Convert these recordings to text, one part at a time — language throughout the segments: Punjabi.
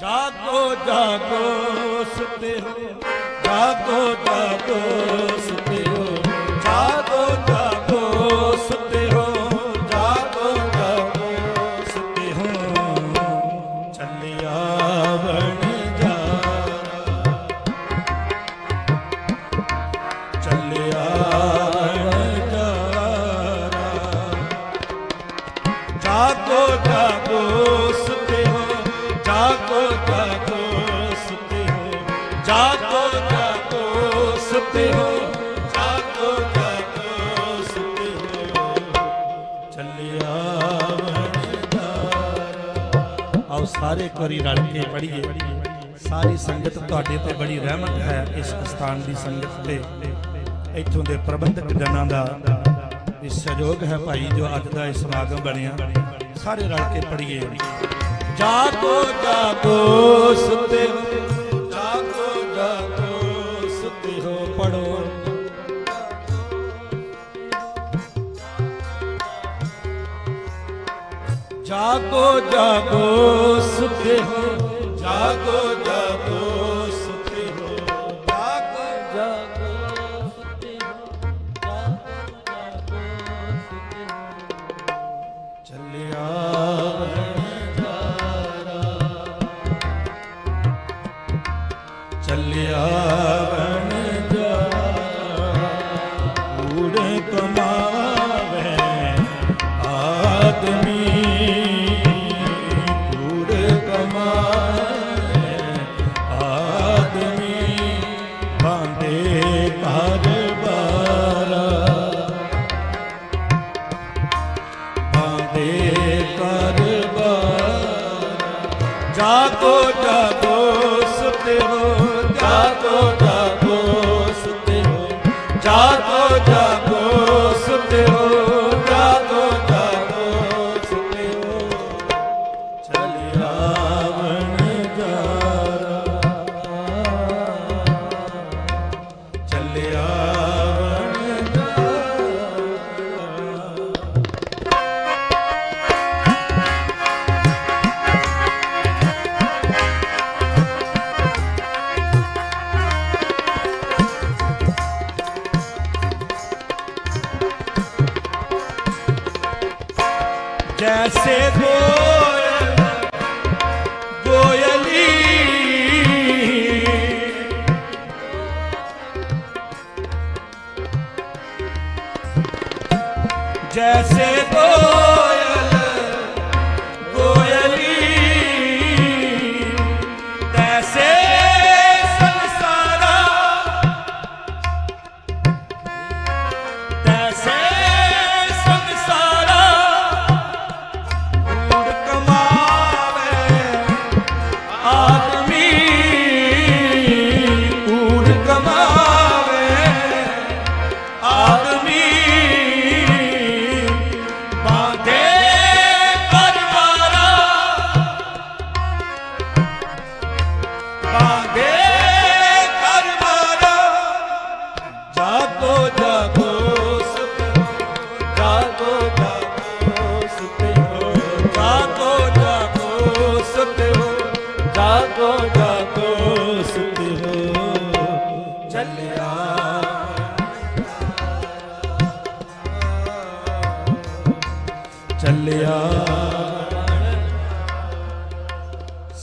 ਜਾਗੋ ਜਾਗੋ ਸੁਤੇ ਹੋ। ਜਾਗੋ ਜਾਗੋ ਸੁਤੇ ਜਾਗੋ ਜਾਗੋ ਸੁਤੇ ਹੋ ਜਾਗੋ ਜਾਗੋ ਸੁਤੇ ਹੋ। ਚੱਲਿਆ ਵਣਜਾਰਾ ਆਓ ਸਾਰੇ ਇੱਕ ਵਾਰੀ ਰਲ ਕੇ ਪੜ੍ਹੀਏ। ਸਾਰੀ ਸੰਗਤ ਤੁਹਾਡੇ ਤੇ ਬੜੀ ਰਹਿਮਤ ਹੈ ਇਸ ਸਥਾਨ ਦੀ ਸੰਗਤ ਤੇ। ਇੱਥੋਂ ਦੇ ਪ੍ਰਬੰਧਕ ਜਨਾਂ ਦਾ ਵੀ ਸਹਿਯੋਗ ਹੈ ਭਾਈ ਜੋ ਅੱਜ ਦਾ ਇਹ ਸਮਾਗਮ ਬਣਿਆ। ਸਾਰੇ ਰਲ ਕੇ ਪੜ੍ਹੀਏ। ਜਾਗੋ ਜਾਗੋ ਸੁਤੇ ਹੋ ਜਾਗੋ ਜਾਗੋ, ਸੁਤੇ ਹੋ। ਜਾਗੋ ਜਾਗੋ, ਸੁਤੇ ਹੋ। ਜਾਗੋ ਜਾਗੋ, ਸੁਤੇ ਹੋ। ਜਾਗੋ ਜਾਗੋ, ਸੁਤੇ ਹੋ। ਚੱਲਿਆ ਚੱਲਿਆ ਬਣ ਜਾ ਕਮਾਵੇ ਆਦਮੀ जैसे कोयल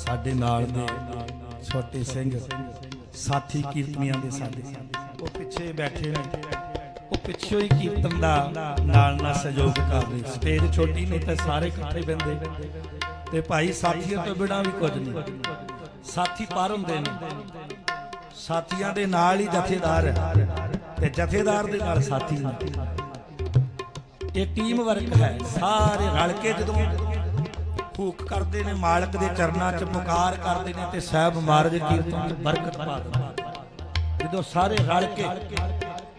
ਸਾਡੇ ਨਾਲ ਦੇ ਛੋਟੇ ਸਿੰਘ, ਸਾਥੀ ਕੀਰਤਨੀਆਂ ਦੇ ਸਾਡੇ। ਉਹ ਪਿੱਛੇ ਬੈਠੇ ਨੇ। ਉਹ ਪਿੱਛੋਂ ਹੀ ਕੀਰਤਨ ਦਾ ਨਾਲ ਨਾਲ ਸਹਿਯੋਗ ਕਰਦੇ ਸਟੇਜ ਛੋਟੀ ਨੇ ਤਾਂ ਸਾਰੇ ਇਕੱਠੇ ਬੰਦੇ ਤੇ ਭਾਈ ਸਾਥੀਆਂ ਤੋਂ ਬਿਨਾਂ ਵੀ ਕੁਝ ਨਹੀਂ। ਸਾਥੀ ਪਰ ਹੁੰਦੇ ਨੇ। ਸਾਥੀਆਂ ਦੇ ਨਾਲ ਹੀ ਜਥੇਦਾਰ ਹੈ। ਤੇ ਜਥੇਦਾਰ ਦੇ ਨਾਲ ਸਾਥੀ ਨੇ। ਇਹ ਟੀਮ ਵਰਕ ਹੈ। ਸਾਰੇ ਰਲ ਕੇ ਜਦੋਂ ਫੂਕ ਕਰਦੇ ਨੇ ਮਾਲਕ ਦੇ ਚਰਨਾਂ 'ਚ ਪੁਕਾਰ ਕਰਦੇ ਨੇ ਤੇ ਸਾਹਿਬ ਮਹਾਰਾਜ ਕੀਰਤਨ 'ਚ ਬਰਕਤ ਪਾ ਦਿੰਦੇ ਜਦੋਂ ਸਾਰੇ ਰਲ ਕੇ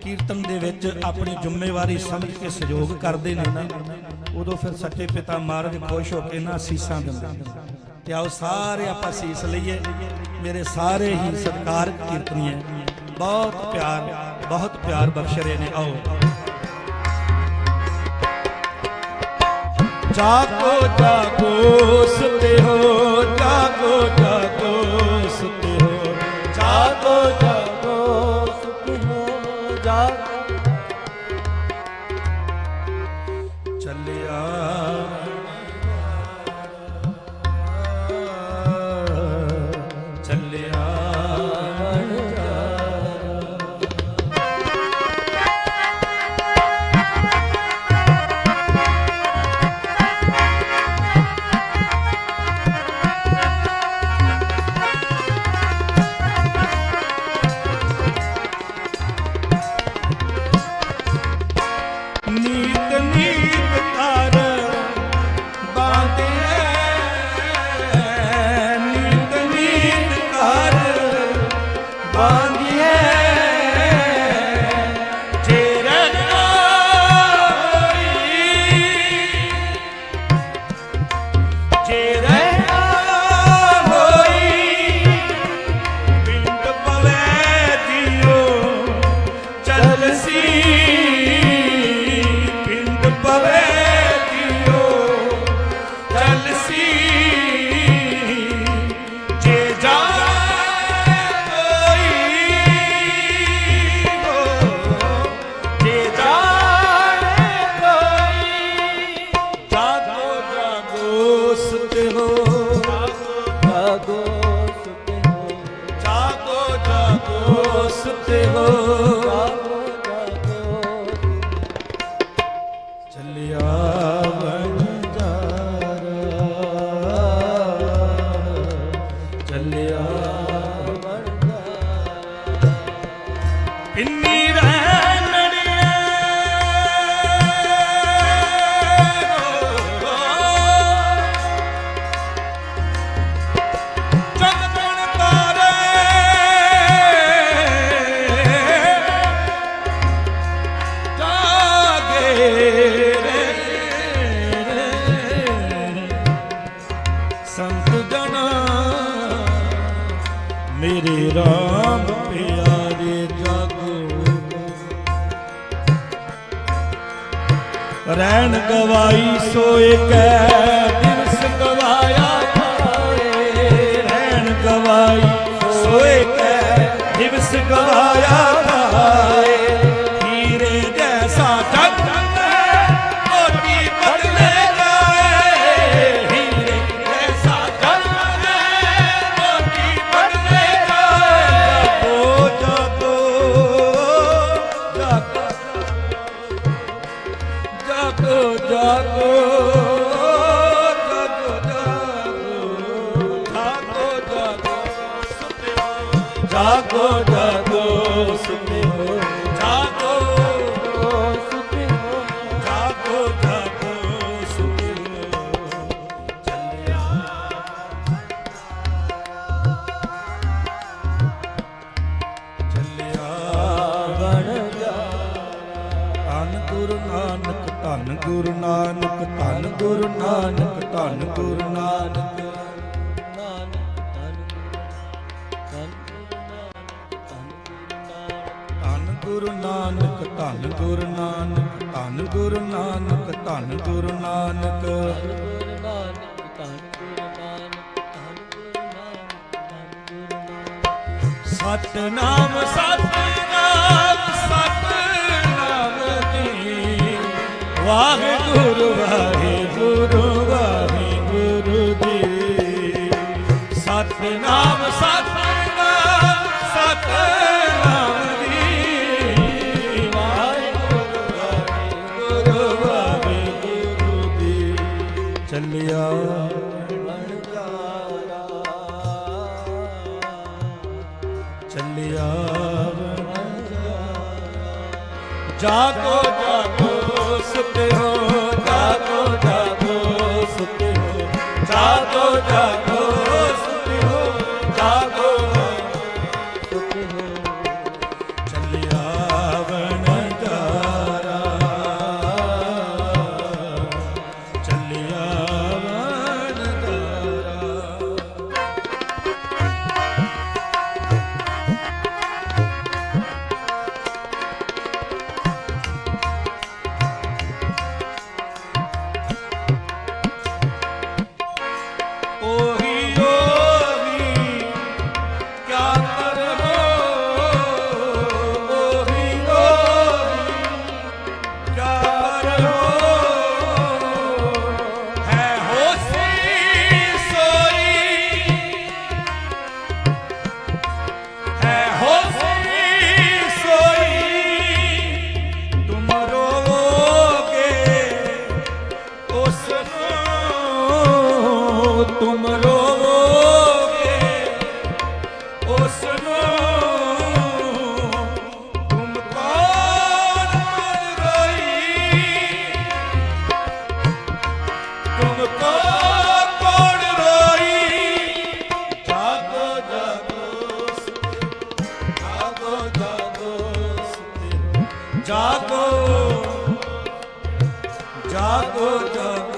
ਕੀਰਤਨ ਦੇ ਵਿੱਚ ਆਪਣੀ ਜ਼ਿੰਮੇਵਾਰੀ ਸਮਝ ਕੇ ਸਹਿਯੋਗ ਕਰਦੇ ਨੇ ਨਾ, ਉਦੋਂ ਫਿਰ ਸੱਚੇ ਪਿਤਾ ਮਹਾਰਾਜ ਖੁਸ਼ ਹੋ ਕੇ ਨਾ ਸੀਸਾਂ ਦਿੰਦੇ ਨੇ। ਤੇ ਆਓ ਸਾਰੇ ਆਪਾਂ ਸੀਸ ਲਈਏ। ਮੇਰੇ ਸਾਰੇ ਹੀ ਸਤਿਕਾਰ ਕੀਰਤਨੀਏ, ਬਹੁਤ ਪਿਆਰ ਬਹੁਤ ਪਿਆਰ ਬਖਸ਼ ਰਹੇ ਨੇ। ਆਓ। ਜਾਗੋ ਜਾਗੋ ਸੁਤੇ ਹੋ ਜਾਗੋ ਜਾਗੋ ਸੁਤੇ ਹੋ ਜਾਗੋ ਜਾਗੋ ਸੁਤੇ ਹੋ ਜਾਗੋ। ਚੱਲਿਆ പിന്നീട് ਰਹਿਣ ਗਵਾਈ ਸੋਏ ਏਕੈ ਜਾਗੋ ਜਾਗੋ ਸੁਨਿਓ ਜਾਗੋ ਜਾਗੋ ਜਾਗੋ ਸੁਨਿਓ ਚੱਲਿਆ ਚੱਲਿਆ ਵਣਗਾ ਧੰਨ ਗੁਰੂ ਨਾਨਕ, ਧੰਨ ਗੁਰੂ ਨਾਨਕ, ਧੰਨ ਗੁਰੂ ਨਾਨਕ, ਧੰਨ ਗੁਰੂ ਨਾਨਕ। ਨਾਨਕ ਧੰਨ ਧੰਨ ਗੁਰੂ ਨਾਨਕ, ਧੰਨ ਗੁਰ ਨਾਨਕ, ਧੰਨ ਗੁਰੂ ਨਾਨਕ, ਧੰਨ ਗੁਰ ਨਾਨਕ। ਸਤਨਾਮ ਸਤਨਾਮ ਸਤਨਾਮ ਦੀ ਵਾਹਿਗੁਰੂ ਵਾਹਿਗੁਰੂ ਵਾਹਿਗੁਰੂ ਦੀ ਸਤਨਾਮ, ਸਤ ਜਾਗੋ ਜਾਗੋ ਸੁਤੇ ਹੋ ਜਾਗੋ ਜਾਗੋ ਜਾਗੋ ਜਾਗੋ ਜਾਗੋ ਜਾਗੋ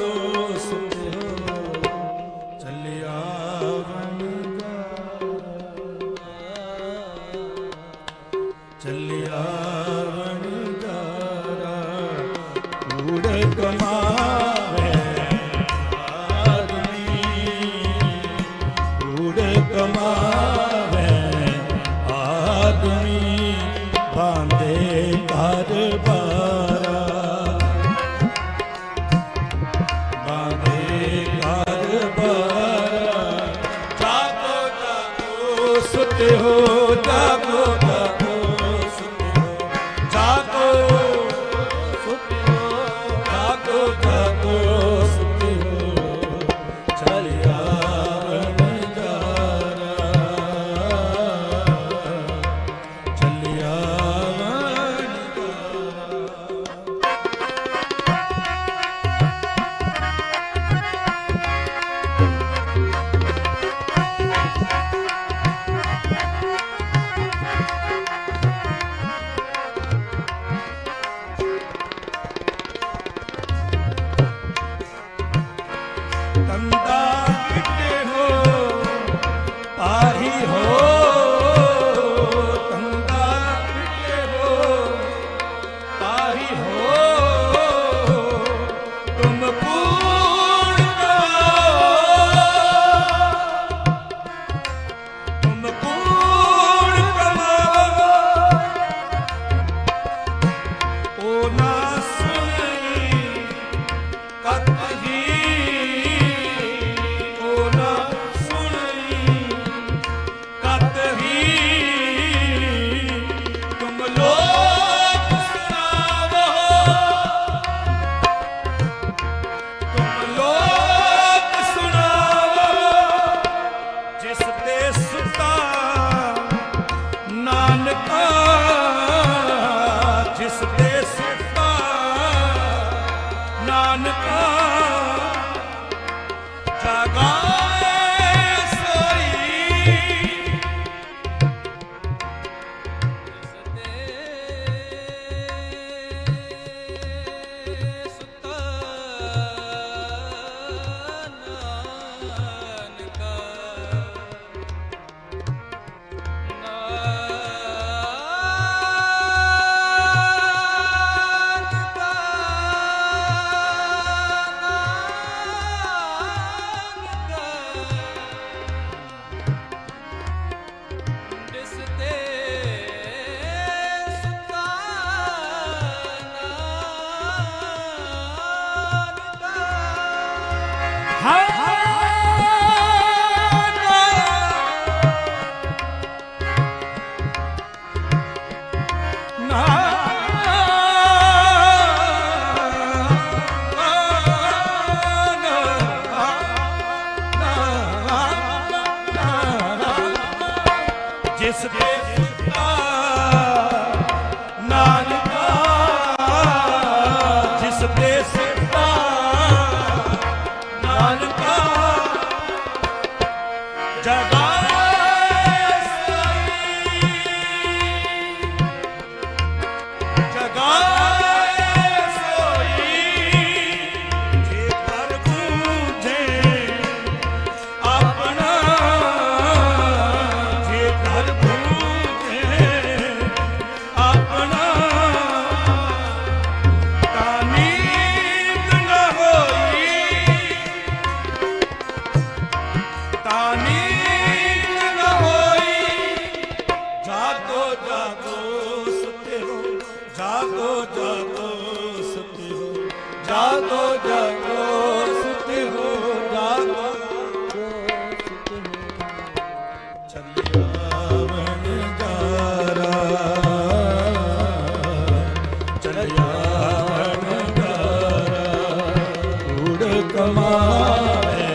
ਕਮਾਵੇ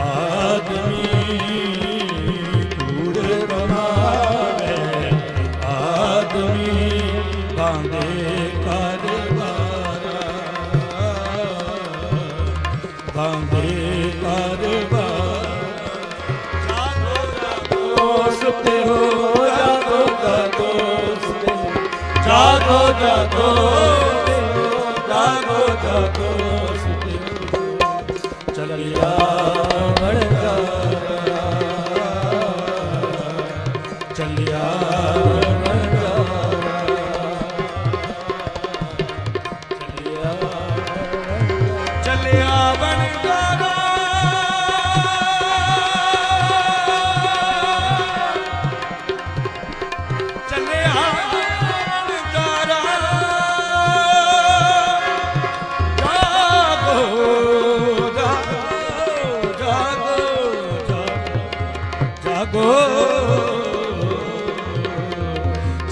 ਆਦਮੀ ਕੂੜ ਕਮਾਵੇ ਆਦਮੀ ਬਾਂਦੇ ਕਾਰਵਾਰਾ ਬਾਂਦੇ ਕਾਰਵਾਰਾ ਜਾਗੋ ਜਾਗੋ ਸੁਤੇ ਹੋ ਜਾਗੋ ਜਾਗੋ ਸੁਤੇ ਜਾਗੋ ਜਾਗੋ ਜਾਗੋ ਜਾਗੋ ਹੋ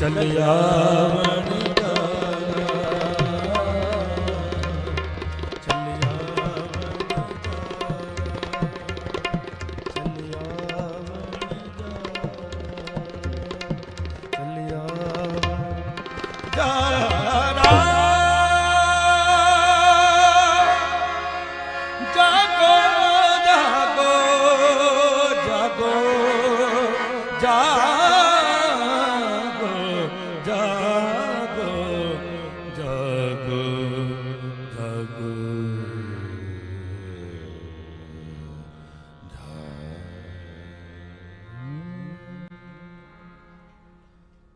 ਚੱਲਿਆ।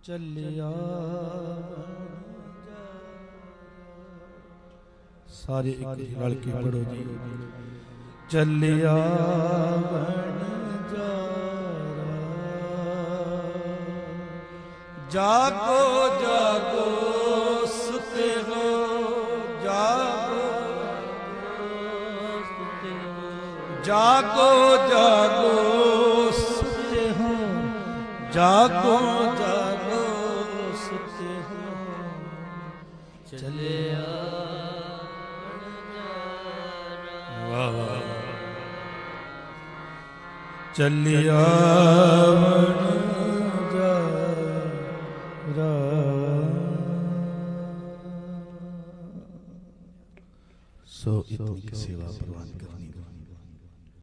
ਚੱਲਿਆ। ਸਾਰੇ ਇੱਕ ਹੀ ਰਲ ਕੇ ਪੜੋ ਜੀ। ਚੱਲਿਆ। ਜਾਗੋ ਜਾਗੋ ਸੁਤੇ ਹੋ ਜਾਗੋ। ਜਾਗੋ ਜਾਗੋ ਸੁਤੇ ਹੋ ਜਾਗੋ ਜਾਗੋ। ਚੱਲਿਆ